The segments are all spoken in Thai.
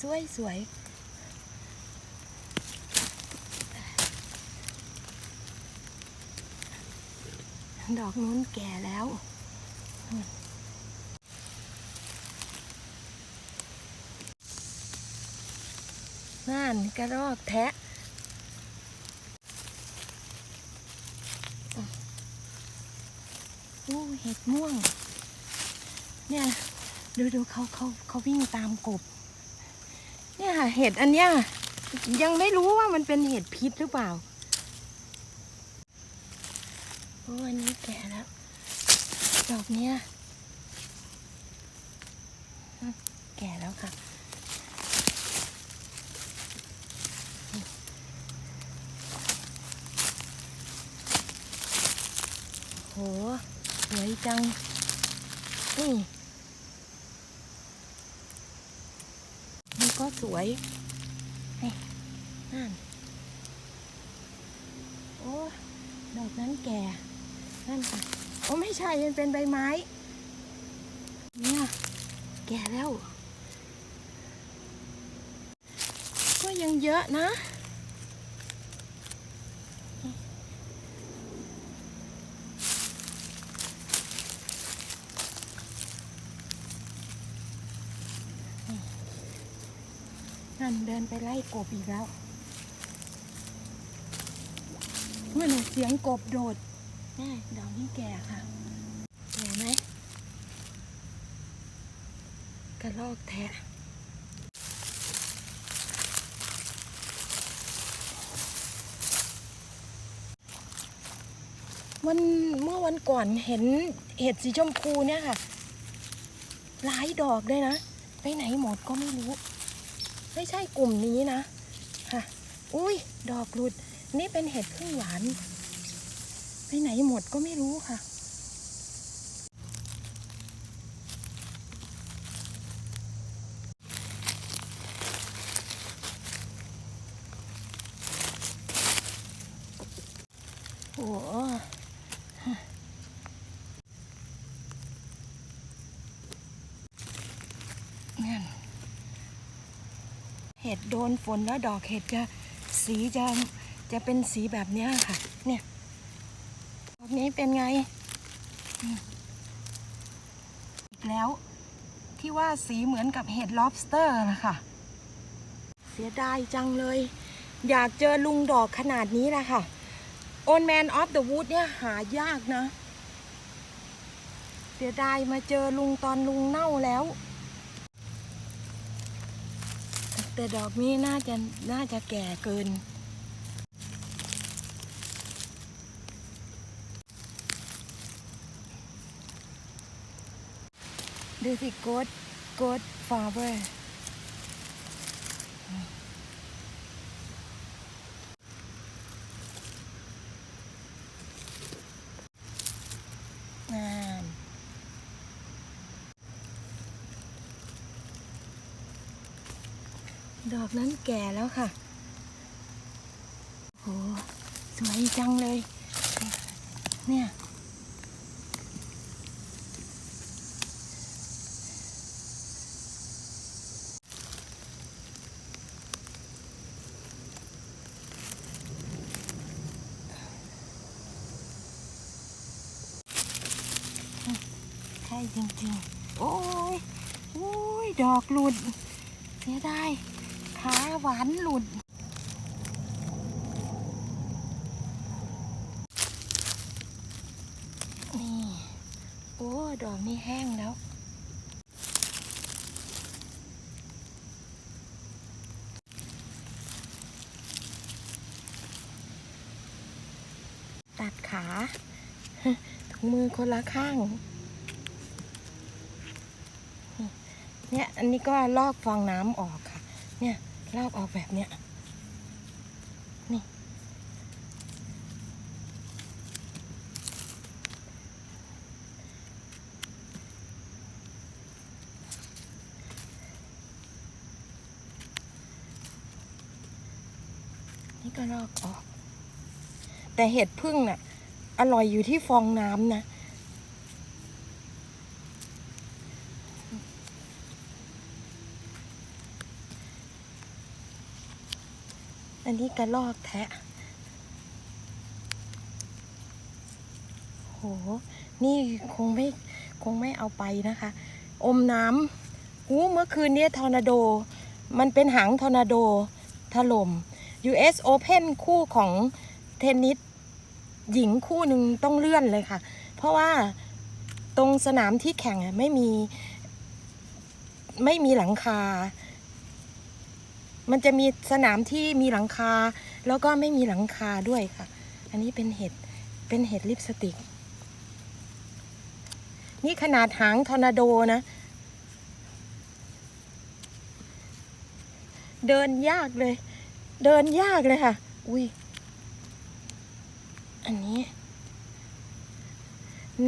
สวยสวยดอกนู้นแก่แล้วนั่นกระรอกแทะโอ้เห็ดม่วง เนี่ย ดูดูเขาเขาเขาวิ่งตามกบ เห็ดอันเนี้ยยังไม่รู้ว่ามันเป็นเห็ดพิษหรือเปล่าโอ้อันนี้แก่แล้วดอกเนี้ยแก่แล้วค่ะโหสวยจังนี่นี่ก็ สวยนี่นั่นโอ้ดอกนั้นแก่นั่นค่ะโอ้ไม่ใช่มันเป็นใบไม้ เนี่ยแก่แล้ว ก็ยังเยอะนะันเดินไปไล่กบอีกแล้วเมื่อหนูเสียงกบโดดแม่ดอกนี่แก่ค่ะแก่ไหมกระลอกแทะวันเมื่อวันก่อนเห็นเห็ดสีชมพูเนี่ยค่ะ หลายดอกเลยนะ ไปไหนหมดก็ไม่รู้ ไม่ใช่กลุ่มนี้นะค่ะ อุ้ยดอกหลุด นี่เป็นเห็ดพึ่งหวาน ไปไหนหมดก็ไม่รู้ค่ะ เห็ดโดนฝนแล้วดอกเห็ดจะสีจะจะเป็นสีแบบนี้ค่ะ เนี่ยดอกนี้เป็นไง อีกแล้วที่ว่าสีเหมือนกับเห็ด lobster นะคะเสียดายจังเลย อยากเจอลุงดอกขนาดนี้แหละค่ะ Old Man of the Wood เนี่ยหายากนะ เสียดายมาเจอลุงตอนลุงเน่าแล้ว แต่ดอกนี้น่าจะน่าจะแก่เกิน ดูสิโกดโกดฟาเวอร์ ดอกนั้นแก่แล้วค่ะ โห สวยจังเลย เนี่ย ใช่จริงๆ โอ้ย โอ้ย ดอกหลุด เสียดาย ขาหวานหลุดนี่โอ้ ดอกนี่แห้งแล้วตัดขาถุงมือคนละข้าง เนี่ย อันนี้ก็ลอกฟองน้ำออกค่ะ เนี่ย ลอกออกแบบเนี้ยนี่นี่ก็ลอกออก แต่เห็ดพึ่งน่ะ อร่อยอยู่ที่ฟองน้ำนะ อันนี้กระลอกแทะโห นี่คงไม่คงไม่เอาไปนะคะ อมน้ำหูเมื่อคืนเนี้ทอร์นาโด มันเป็นหางทอร์นาโดถล่ม US Open คู่ของเทนนิสหญิงคู่หนึ่งต้องเลื่อนเลยค่ะ เพราะว่าตรงสนามที่แข่งไม่มี ไม่มีหลังคา มันจะมีสนามที่มีหลังคา แล้วก็ไม่มีหลังคาด้วยค่ะ อันนี้เป็นเห็ด เป็นเห็ดลิปสติก นี่ขนาดหางทอร์นาโดนะ เดินยากเลย เดินยากเลยค่ะ อุ้ย อันนี้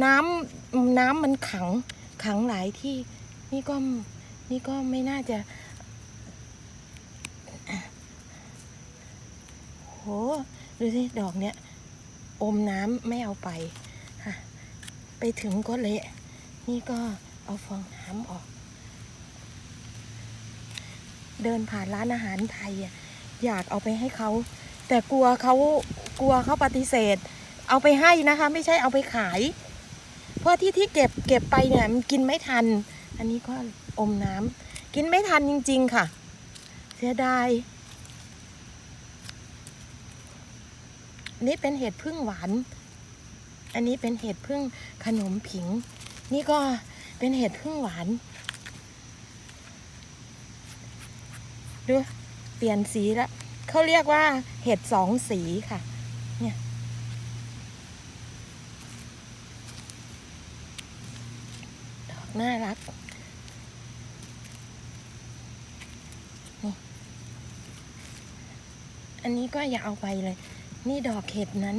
น้ำน้ำมันขัง ขังหลายที่ นี่ก็ นี่ก็ไม่น่าจะ โหดูสิดอกเนี้ยอมน้ำไม่เอาไปค่ะไปถึงก็เละนี่ก็เอาฟองน้ำออก เดินผ่านร้านอาหารไทยอะอยากเอาไปให้เขา แต่กลัวเขากลัวเขาปฏิเสธ เอาไปให้นะคะ ไม่ใช่เอาไปขาย เพราะที่ที่เก็บเก็บไปเนี่ยมันกินไม่ทัน อันนี้ก็อมน้ำกินไม่ทันจริง ๆ ค่ะ เสียดาย นี่เป็นเห็ดพึ่งหวาน อันนี้เป็นเห็ดพึ่งขนมผิง นี่ก็เป็นเห็ดพึ่งหวาน ดูเปลี่ยนสีแล้วเขาเรียกว่าเห็ดสองสีค่ะ เนี่ยดอกน่ารักนี่อันนี้ก็อย่าเอาไปเลย นี่ดอกเห็ดนั้น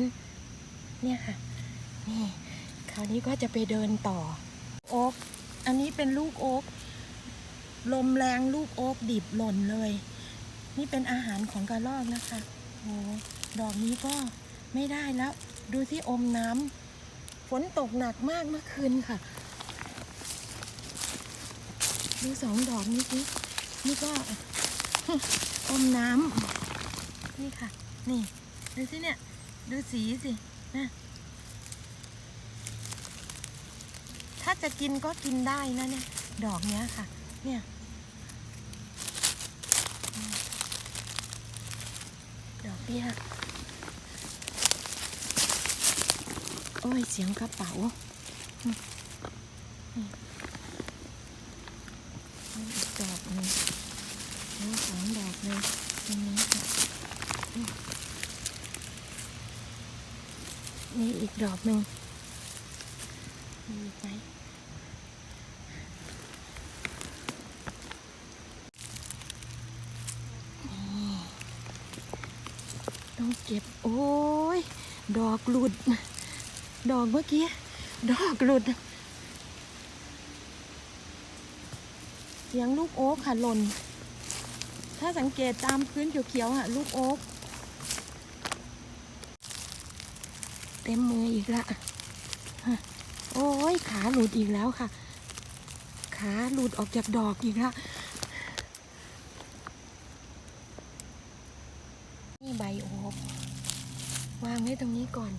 เนี่ยค่ะ นี่ คราวนี้ก็จะไปเดินต่อ โอ๊กอันนี้เป็นลูกโอ๊กลมแรงลูกโอ๊กดิบหล่นเลย นี่เป็นอาหารของกระรอกนะคะโอ้ดอกนี้ก็ไม่ได้แล้ว ดูที่อมน้ำฝนตกหนักมากเมื่อคืนค่ะ ดูสองดอกนี้สินี่ก็อมน้ำนี่ค่ะ นี่ ดูสิเนี่ย ดูสีสินะถ้าจะกินก็กินได้นะเนี่ย ดอกเนี้ยค่ะ เนี่ยดอกเบี้ยโอ้ย เสียงกระเป๋าดอกหนึ่งสองดอกเลยตรงนี้ค่ะ มนี่อีกดอกหนึ่งมีอีกไหมต้องเก็บ โอ้ย ดอกหลุด ดอกเมื่อกี้ ดอกหลุด เสียงลูกโอ๊กค่ะหล่น ถ้าสังเกตตามพื้นเขียวๆอะ ลูกโอ๊ก เต็มมืออีกละโอ้ยขาหลุดอีกแล้วค่ะ ขาหลุดออกจากดอกอีกละนี่ใบโอ๊กวางไว้ตรงนี้ก่อน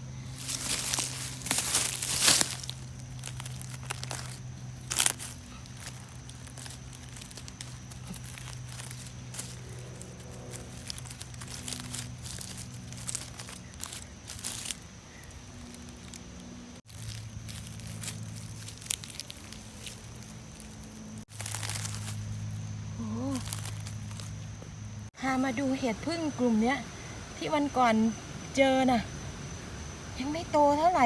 โอ้พา มาดูเห็ดพึ่งกลุ่มเนี้ย ที่วันก่อนเจอน่ะ ยังไม่โตเท่าไหร่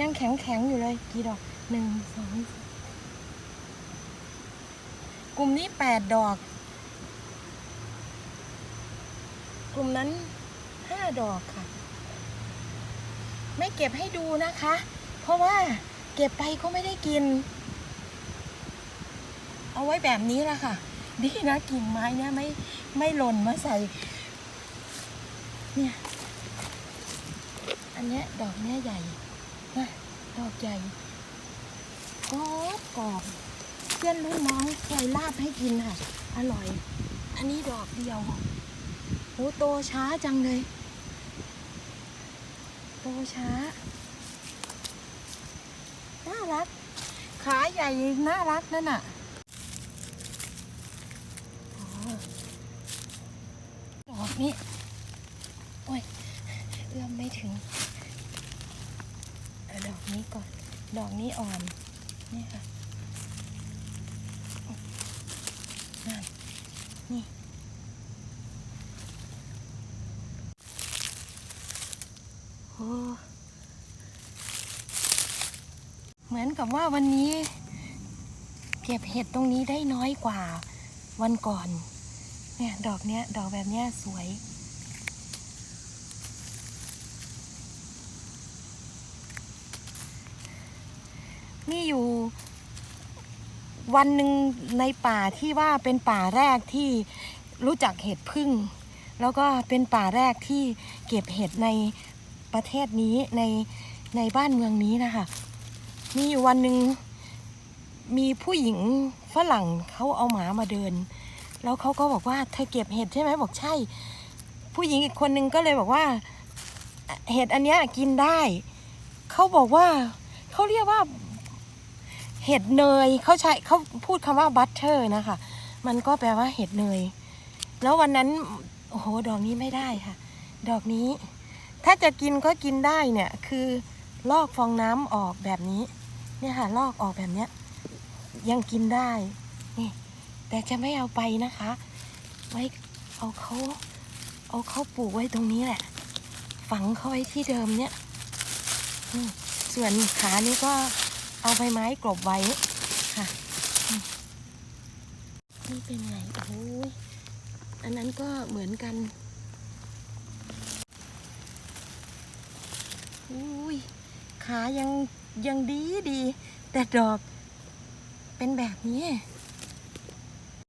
ยังแข็งแข็งๆอยู่เลย กี่ดอกหนึ่งสองกลุ่มนี้แปดดอก กลุ่มนั้นห้าดอกค่ะ ไม่เก็บให้ดูนะคะ เพราะว่าเก็บไปก็ไม่ได้กิน เอาไว้แบบนี้ละค่ะ ดีนะกิ่งไม้เนี่ยไม่ไม่หล่นมาใส่ เนี่ย อันเนี้ยดอกเนี้ยใหญ่นะดอกใหญ่กรอบกรอบเพื่อนรุ่นน้องเคยลาบให้กินค่ะ อร่อย อันนี้ดอกเดียวรหูโตช้าจังเลย โตช้า น่ารัก ขาใหญ่น่ารักนั่นน่ะอ้ดอก นี้ โอ้ยเอื้อมไม่ถึงเอาดอกนี้ก่อน ดอกนี้อ่อน นี่ค่ะนั่นนี่ โอ้ เหมือนกับว่าวันนี้ เก็บเห็ดตรงนี้ได้น้อยกว่าวันก่อน เนี่ยดอกเนี้ย ดอกแบบเนี้ยสวย นี่อยู่ วันหนึ่งในป่าที่ว่าเป็นป่าแรกที่รู้จักเห็ดพึ่ง แล้วก็เป็นป่าแรกที่เก็บเห็ดในประเทศนี้ในในบ้านเมืองนี้นะคะ มีอยู่วันหนึ่งมีผู้หญิงฝรั่งเขาเอาหมามาเดิน แล้วเขาก็บอกว่าเธอเก็บเห็ดใช่ไหมบอกใช่ ผู้หญิงอีกคนนึงก็เลยบอกว่า เห็ดอันเนี้ยกินได้เขาบอกว่าเขาเรียกว่า เห็ดเนยเขาใช้เขาพูดคำว่าบัตเตอร์นะคะ มันก็แปลว่าเห็ดเนย แล้ววันนั้นโอ้โหดอกนี้ไม่ได้ค่ะ ดอกนี้ ถ้าจะกินก็กินได้เนี่ยคือลอกฟองน้ำออกแบบนี้ เนี่ยค่ะ ลอกออกแบบเนี้ย ยังกินได้นี่ แต่จะไม่เอาไปนะคะ ไว้เอาเขาเอาเขาปลูกไว้ตรงนี้แหละ ฝังเขาไว้ที่เดิมเนี่ยส่วนขานี่ก็เอาใบไม้กลบไว้ค่ะนี่เป็นไงโอ้ยอันนั้นก็เหมือนกันอุ้ยขายังยังดีดี แต่ดอกเป็นแบบนี้